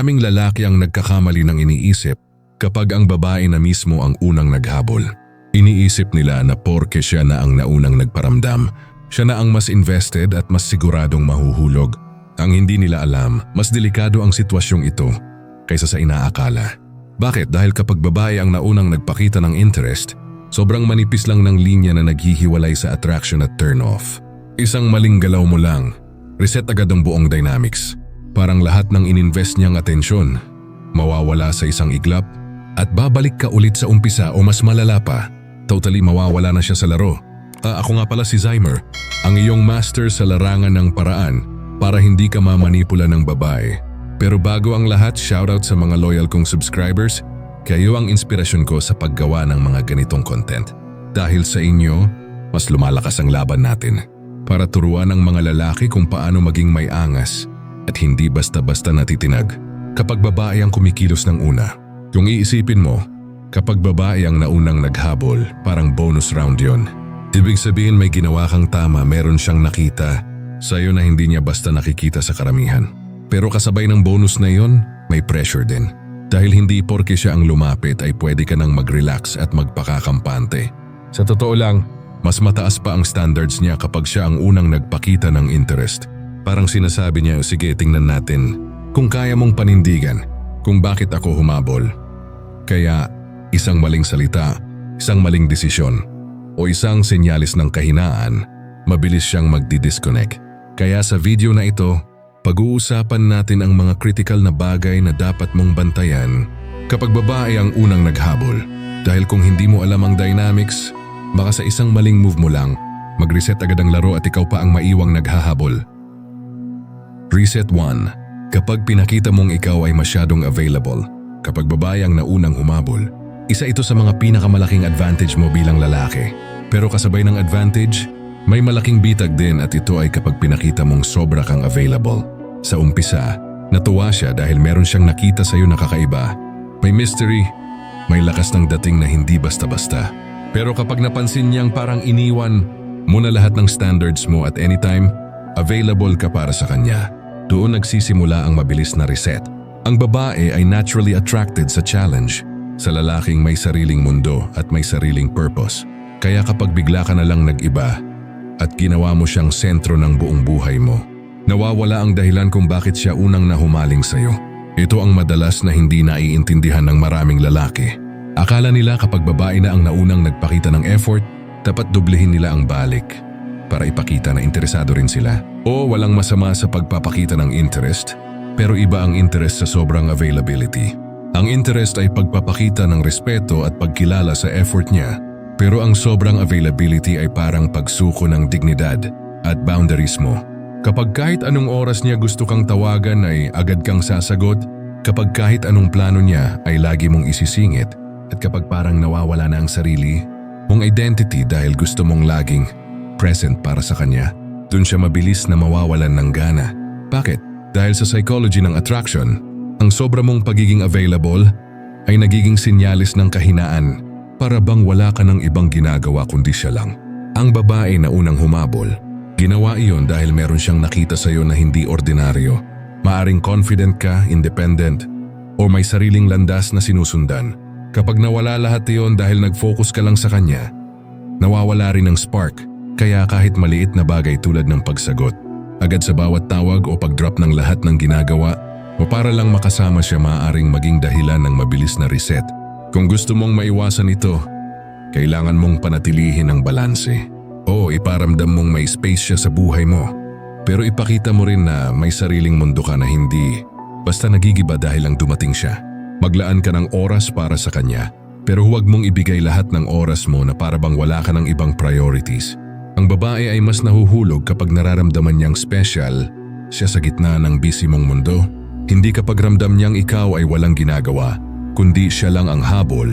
Maraming lalaki ang nagkakamali ng iniisip kapag ang babae na mismo ang unang naghabol. Iniisip nila na porke siya na ang naunang nagparamdam, siya na ang mas invested at mas siguradong mahuhulog. Ang hindi nila alam, mas delikado ang sitwasyong ito kaysa sa inaakala. Bakit? Dahil kapag babae ang naunang nagpakita ng interest, sobrang manipis lang ng linya na naghihiwalay sa attraction at turn off. Isang maling galaw mo lang, reset agad ang buong dynamics. Parang lahat ng ininvest niyang atensyon, mawawala sa isang iglap at babalik ka ulit sa umpisa o mas malala pa, totally mawawala na siya sa laro. Ah, ako nga pala si Zymer, ang iyong master sa larangan ng paraan para hindi ka mamanipula ng babae. Pero bago ang lahat, shoutout sa mga loyal kong subscribers, kayo ang inspirasyon ko sa paggawa ng mga ganitong content. Dahil sa inyo, mas lumalakas ang laban natin para turuan ang mga lalaki kung paano maging may angas at hindi basta-basta natitinag kapag babae ang kumikilos ng una. Kung iisipin mo, kapag babae ang naunang naghabol, parang bonus round yon. Ibig sabihin may ginawa kang tama, meron siyang nakita sa'yo na hindi niya basta nakikita sa karamihan. Pero kasabay ng bonus na yon, may pressure din. Dahil hindi porke siya ang lumapit ay pwede ka nang mag-relax at magpakakampante. Sa totoo lang, mas mataas pa ang standards niya kapag siya ang unang nagpakita ng interest. Parang sinasabi niya, sige tingnan natin kung kaya mong panindigan kung bakit ako humabol. Kaya isang maling salita, isang maling desisyon, o isang senyalis ng kahinaan, mabilis siyang magdi-disconnect. Kaya sa video na ito, pag-uusapan natin ang mga critical na bagay na dapat mong bantayan kapag babae ang unang naghabol. Dahil kung hindi mo alam ang dynamics, baka sa isang maling move mo lang, mag-reset agad ang laro at ikaw pa ang maiwang naghahabol. Reset 1. Kapag pinakita mong ikaw ay masyadong available, kapag babae ang naunang humabol, isa ito sa mga pinakamalaking advantage mo bilang lalaki. Pero kasabay ng advantage, may malaking bitag din at ito ay kapag pinakita mong sobra kang available. Sa umpisa, natuwa siya dahil meron siyang nakita sa iyo na kakaiba. May mystery, may lakas ng dating na hindi basta-basta. Pero kapag napansin niyang parang iniwan mo na lahat ng standards mo at anytime, available ka para sa kanya. Doon nagsisimula ang mabilis na reset. Ang babae ay naturally attracted sa challenge, sa lalaking may sariling mundo at may sariling purpose. Kaya kapag bigla ka na lang nag-iba, at ginawa mo siyang sentro ng buong buhay mo. Nawawala ang dahilan kung bakit siya unang nahumaling sa'yo. Ito ang madalas na hindi naiintindihan ng maraming lalaki. Akala nila kapag babae na ang naunang nagpakita ng effort, dapat doblehin nila ang balik para ipakita na interesado rin sila. O walang masama sa pagpapakita ng interest, pero iba ang interest sa sobrang availability. Ang interest ay pagpapakita ng respeto at pagkilala sa effort niya pero ang sobrang availability ay parang pagsuko ng dignidad at boundaries mo. Kapag kahit anong oras niya gusto kang tawagan ay agad kang sasagot, kapag kahit anong plano niya ay lagi mong isisingit, at kapag parang nawawala na ang sarili, mong identity dahil gusto mong laging present para sa kanya, dun siya mabilis na mawawalan ng gana. Bakit? Dahil sa psychology ng attraction, ang sobra mong pagiging available ay nagiging sinyalis ng kahinaan para bang wala ka ng ibang ginagawa kundi siya lang. Ang babae na unang humabol, ginawa iyon dahil meron siyang nakita sa iyo na hindi ordinaryo. Maaring confident ka, independent, o may sariling landas na sinusundan. Kapag nawala lahat iyon dahil nag-focus ka lang sa kanya, nawawala rin ang spark, kaya kahit maliit na bagay tulad ng pagsagot, agad sa bawat tawag o pag-drop ng lahat ng ginagawa, o para lang makasama siya maaaring maging dahilan ng mabilis na reset kung gusto mong maiwasan ito, kailangan mong panatilihin ang balanse. O iparamdam mong may space siya sa buhay mo. Pero ipakita mo rin na may sariling mundo ka na hindi basta nagigiba dahil lang dumating siya. Maglaan ka ng oras para sa kanya, pero huwag mong ibigay lahat ng oras mo na para bang wala ka ng ibang priorities. Ang babae ay mas nahuhulog kapag nararamdaman niyang special siya sa gitna ng busy mong mundo. Hindi kapag ramdam niyang ikaw ay walang ginagawa, kundi siya lang ang habol.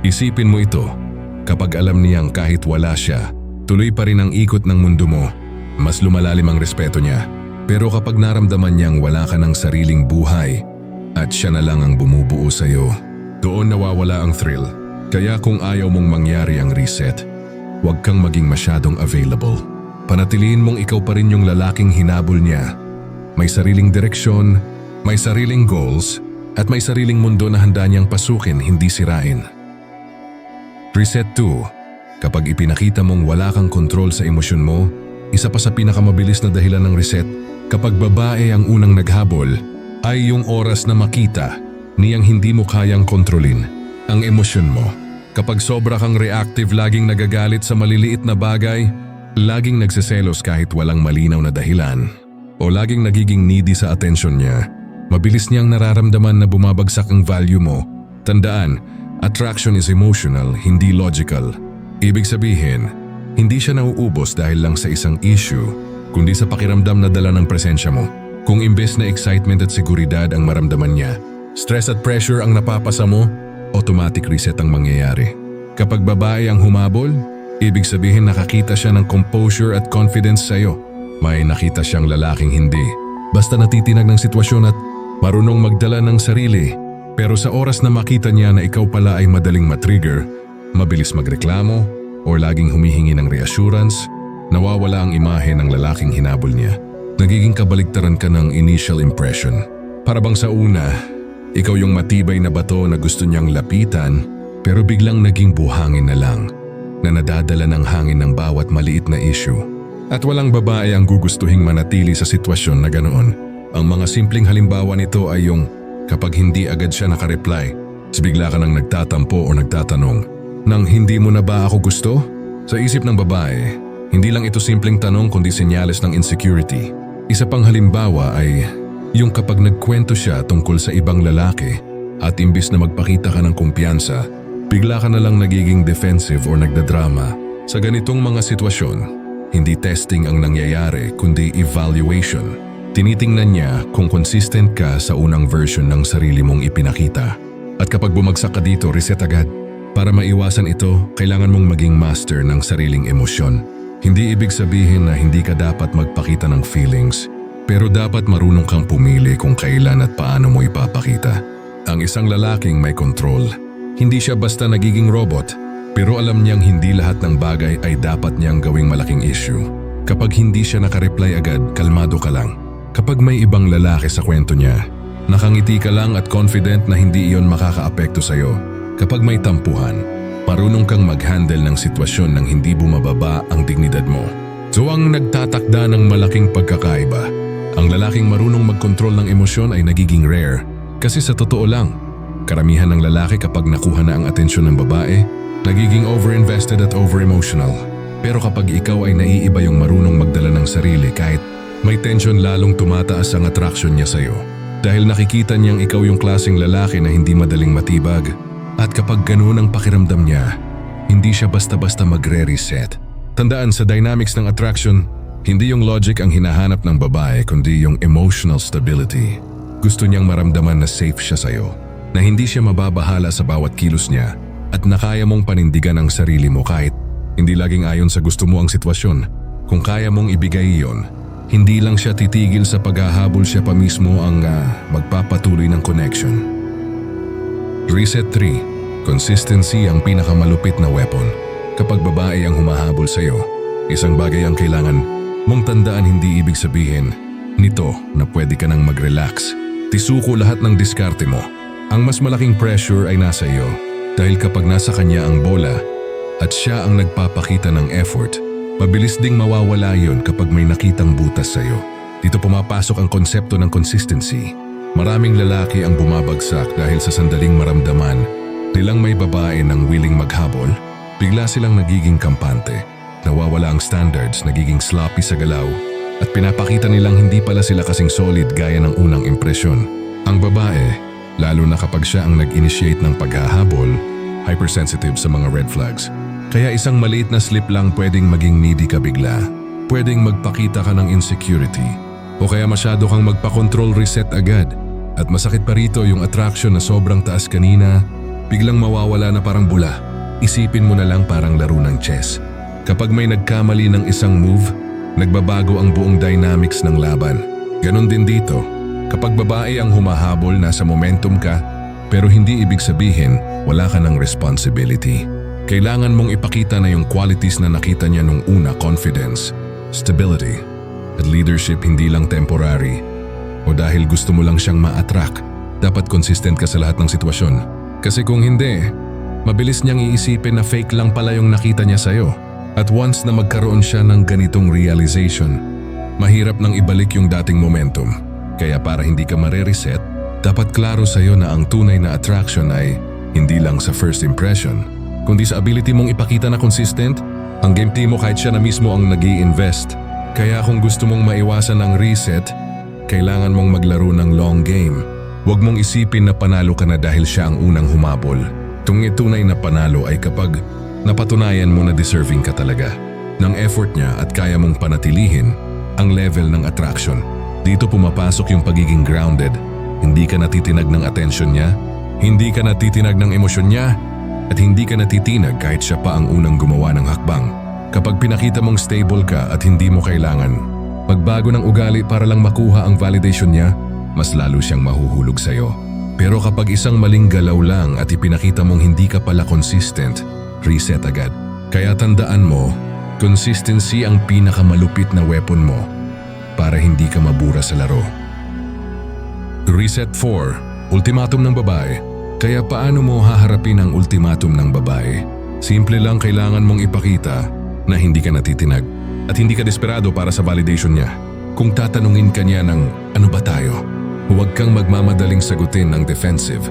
Isipin mo ito, kapag alam niyang kahit wala siya, tuloy pa rin ang ikot ng mundo mo, mas lumalalim ang respeto niya. Pero kapag naramdaman niyang wala ka ng sariling buhay at siya na lang ang bumubuo sa iyo, doon nawawala ang thrill. Kaya kung ayaw mong mangyari ang reset, huwag kang maging masyadong available. Panatiliin mong ikaw pa rin yung lalaking hinabol niya. May sariling direksyon, May sariling goals at may sariling mundo na handa niyang pasukin, hindi sirain. Reset 2. Kapag ipinakita mong wala kang kontrol sa emosyon mo, isa pa sa pinakamabilis na dahilan ng reset, kapag babae ang unang naghabol, ay yung oras na makita niyang hindi mo kayang kontrolin ang emosyon mo. Kapag sobra kang reactive, laging nagagalit sa maliliit na bagay, laging nagseselos kahit walang malinaw na dahilan, o laging nagiging needy sa atensyon niya, mabilis niyang nararamdaman na bumabagsak ang value mo. Tandaan, attraction is emotional, hindi logical. Ibig sabihin, hindi siya nauubos dahil lang sa isang issue, kundi sa pakiramdam na dala ng presensya mo. Kung imbes na excitement at seguridad ang maramdaman niya, stress at pressure ang napapasa mo, automatic reset ang mangyayari. Kapag babae ang humabol, ibig sabihin nakakita siya ng composure at confidence sa'yo. May nakita siyang lalaking hindi. Basta natitinag ng sitwasyon at marunong magdala ng sarili. Pero sa oras na makita niya na ikaw pala ay madaling matrigger, mabilis magreklamo, o laging humihingi ng reassurance, nawawala ang imahe ng lalaking hinabol niya. Nagiging kabaligtaran ka ng initial impression. Para bang sa una, ikaw yung matibay na bato na gusto niyang lapitan pero biglang naging buhangin na lang na nadadala ng hangin ng bawat maliit na issue. At walang babae ang gugustuhing manatili sa sitwasyon na ganoon. Ang mga simpleng halimbawa nito ay yung kapag hindi agad siya nakareply, bigla ka nang nagtatampo o nagtatanong, nang hindi mo na ba ako gusto? Sa isip ng babae, hindi lang ito simpleng tanong kundi senyales ng insecurity. Isa pang halimbawa ay yung kapag nagkwento siya tungkol sa ibang lalaki at imbis na magpakita ka ng kumpiyansa, bigla ka na lang nagiging defensive or nagdadrama. Sa ganitong mga sitwasyon, hindi testing ang nangyayari kundi evaluation. Tinitingnan niya kung consistent ka sa unang version ng sarili mong ipinakita. At kapag bumagsak ka dito, reset agad. Para maiwasan ito, kailangan mong maging master ng sariling emosyon. Hindi ibig sabihin na hindi ka dapat magpakita ng feelings, pero dapat marunong kang pumili kung kailan at paano mo ipapakita. Ang isang lalaking may control. Hindi siya basta nagiging robot, pero alam niyang hindi lahat ng bagay ay dapat niyang gawing malaking issue. Kapag hindi siya nakareply agad, kalmado ka lang. Kapag may ibang lalaki sa kwento niya, nakangiti ka lang at confident na hindi iyon makakaapekto sa'yo. Kapag may tampuhan, marunong kang mag-handle ng sitwasyon nang hindi bumababa ang dignidad mo. So ang nagtatakda ng malaking pagkakaiba, ang lalaking marunong mag-control ng emosyon ay nagiging rare. Kasi sa totoo lang, karamihan ng lalaki kapag nakuha na ang atensyon ng babae, nagiging over-invested at over-emotional. Pero kapag ikaw ay naiiba yung marunong magdala ng sarili kahit may tension lalong tumataas ang attraction niya sa'yo. Dahil nakikita niyang ikaw yung klaseng lalaki na hindi madaling matibag. At kapag ganun ang pakiramdam niya, hindi siya basta-basta magre-reset. Tandaan sa dynamics ng attraction, hindi yung logic ang hinahanap ng babae kundi yung emotional stability. Gusto niyang maramdaman na safe siya sa'yo, na hindi siya mababahala sa bawat kilos niya at na kaya mong panindigan ang sarili mo kahit hindi laging ayon sa gusto mo ang sitwasyon. Kung kaya mong ibigay iyon, hindi lang siya titigil sa paghahabol siya pa mismo ang ah, magpapatuloy ng connection. Reset 3. Consistency ang pinakamalupit na weapon. Kapag babae ang humahabol sa iyo, isang bagay ang kailangan mong tandaan hindi ibig sabihin nito na pwede ka nang mag-relax. Tisuko lahat ng diskarte mo. Ang mas malaking pressure ay nasa iyo dahil kapag nasa kanya ang bola at siya ang nagpapakita ng effort, mabilis ding mawawala yon kapag may nakitang butas sa iyo. Dito pumapasok ang konsepto ng consistency. Maraming lalaki ang bumabagsak dahil sa sandaling maramdaman nilang may babae ng willing maghabol, bigla silang nagiging kampante. Nawawala ang standards, nagiging sloppy sa galaw, at pinapakita nilang hindi pala sila kasing solid gaya ng unang impresyon. Ang babae, lalo na kapag siya ang nag-initiate ng paghahabol, hypersensitive sa mga red flags. Kaya isang maliit na slip lang pwedeng maging needy ka bigla. Pwedeng magpakita ka ng insecurity. O kaya masyado kang magpa-control reset agad. At masakit pa rito yung attraction na sobrang taas kanina, biglang mawawala na parang bula. Isipin mo na lang parang laro ng chess. Kapag may nagkamali ng isang move, nagbabago ang buong dynamics ng laban. Ganon din dito. Kapag babae ang humahabol, nasa momentum ka, pero hindi ibig sabihin wala ka ng responsibility. Kailangan mong ipakita na yung qualities na nakita niya nung una, confidence, stability, at leadership hindi lang temporary. O dahil gusto mo lang siyang ma-attract, dapat consistent ka sa lahat ng sitwasyon. Kasi kung hindi, mabilis niyang iisipin na fake lang pala yung nakita niya sa'yo. At once na magkaroon siya ng ganitong realization, mahirap nang ibalik yung dating momentum. Kaya para hindi ka mare-reset, dapat klaro sa'yo na ang tunay na attraction ay hindi lang sa first impression, kundi sa ability mong ipakita na consistent, ang game team mo kahit siya na mismo ang nag invest Kaya kung gusto mong maiwasan ang reset, kailangan mong maglaro ng long game. Huwag mong isipin na panalo ka na dahil siya ang unang humabol. Tungi tunay na panalo ay kapag napatunayan mo na deserving ka talaga ng effort niya at kaya mong panatilihin ang level ng attraction. Dito pumapasok yung pagiging grounded. Hindi ka natitinag ng attention niya, hindi ka natitinag ng emosyon niya, at hindi ka natitinag kahit siya pa ang unang gumawa ng hakbang. Kapag pinakita mong stable ka at hindi mo kailangan, magbago ng ugali para lang makuha ang validation niya, mas lalo siyang mahuhulog sa'yo. Pero kapag isang maling galaw lang at ipinakita mong hindi ka pala consistent, reset agad. Kaya tandaan mo, consistency ang pinakamalupit na weapon mo para hindi ka mabura sa laro. Reset 4. Ultimatum ng babae. Kaya paano mo haharapin ang ultimatum ng babae? Simple lang kailangan mong ipakita na hindi ka natitinag at hindi ka desperado para sa validation niya. Kung tatanungin ka niya ng ano ba tayo, huwag kang magmamadaling sagutin ng defensive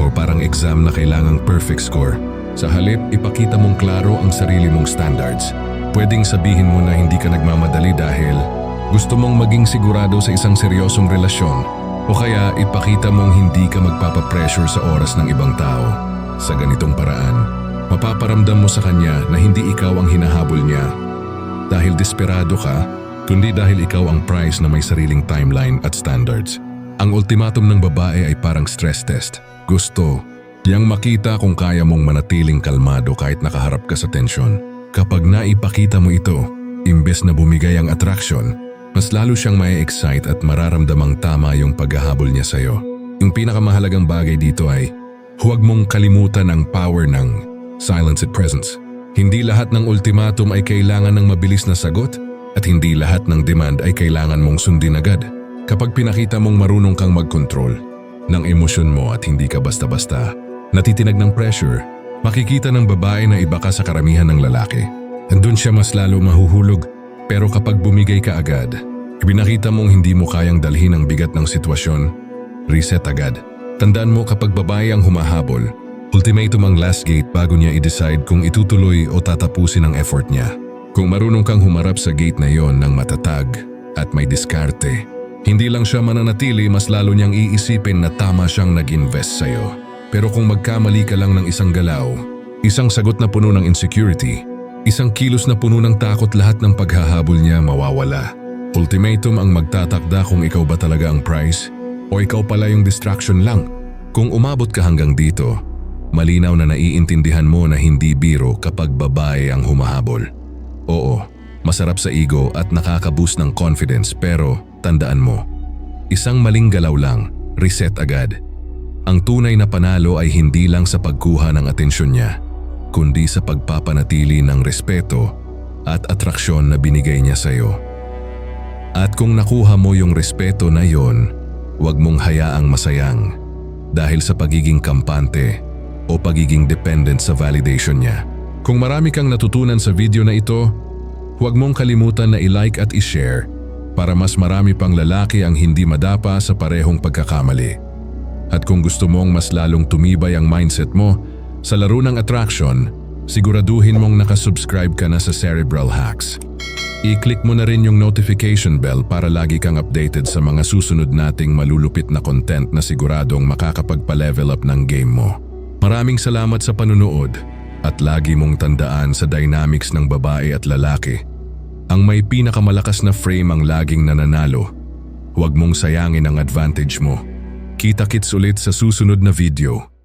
o parang exam na kailangang perfect score. Sa halip, ipakita mong klaro ang sarili mong standards. Pwedeng sabihin mo na hindi ka nagmamadali dahil gusto mong maging sigurado sa isang seryosong relasyon o kaya ipakita mong hindi ka magpapapressure sa oras ng ibang tao. Sa ganitong paraan, mapaparamdam mo sa kanya na hindi ikaw ang hinahabol niya dahil desperado ka, kundi dahil ikaw ang prize na may sariling timeline at standards. Ang ultimatum ng babae ay parang stress test. Gusto, yang makita kung kaya mong manatiling kalmado kahit nakaharap ka sa tensyon. Kapag naipakita mo ito, imbes na bumigay ang attraction, mas lalo siyang may excite at mararamdamang tama yung paghahabol niya sa'yo. Yung pinakamahalagang bagay dito ay huwag mong kalimutan ang power ng silence at presence. Hindi lahat ng ultimatum ay kailangan ng mabilis na sagot at hindi lahat ng demand ay kailangan mong sundin agad. Kapag pinakita mong marunong kang mag-control ng emosyon mo at hindi ka basta-basta natitinag ng pressure, makikita ng babae na iba ka sa karamihan ng lalaki. Andun siya mas lalo mahuhulog pero kapag bumigay ka agad, ibinakita mong hindi mo kayang dalhin ang bigat ng sitwasyon, reset agad. Tandaan mo kapag babae ang humahabol, ultimatum ang last gate bago niya i-decide kung itutuloy o tatapusin ang effort niya. Kung marunong kang humarap sa gate na yon ng matatag at may diskarte, hindi lang siya mananatili mas lalo niyang iisipin na tama siyang nag-invest sa'yo. Pero kung magkamali ka lang ng isang galaw, isang sagot na puno ng insecurity, Isang kilos na puno ng takot lahat ng paghahabol niya mawawala. Ultimatum ang magtatakda kung ikaw ba talaga ang prize o ikaw pala yung distraction lang. Kung umabot ka hanggang dito, malinaw na naiintindihan mo na hindi biro kapag babae ang humahabol. Oo, masarap sa ego at nakakaboost ng confidence pero tandaan mo, isang maling galaw lang, reset agad. Ang tunay na panalo ay hindi lang sa pagkuha ng atensyon niya, kundi sa pagpapanatili ng respeto at atraksyon na binigay niya sa iyo. At kung nakuha mo yung respeto na yon, huwag mong hayaang masayang dahil sa pagiging kampante o pagiging dependent sa validation niya. Kung marami kang natutunan sa video na ito, huwag mong kalimutan na i-like at i-share para mas marami pang lalaki ang hindi madapa sa parehong pagkakamali. At kung gusto mong mas lalong tumibay ang mindset mo, sa laro ng attraction, siguraduhin mong nakasubscribe ka na sa Cerebral Hacks. I-click mo na rin yung notification bell para lagi kang updated sa mga susunod nating malulupit na content na siguradong makakapagpa-level up ng game mo. Maraming salamat sa panunood at lagi mong tandaan sa dynamics ng babae at lalaki. Ang may pinakamalakas na frame ang laging nananalo. Huwag mong sayangin ang advantage mo. Kita-kits ulit sa susunod na video.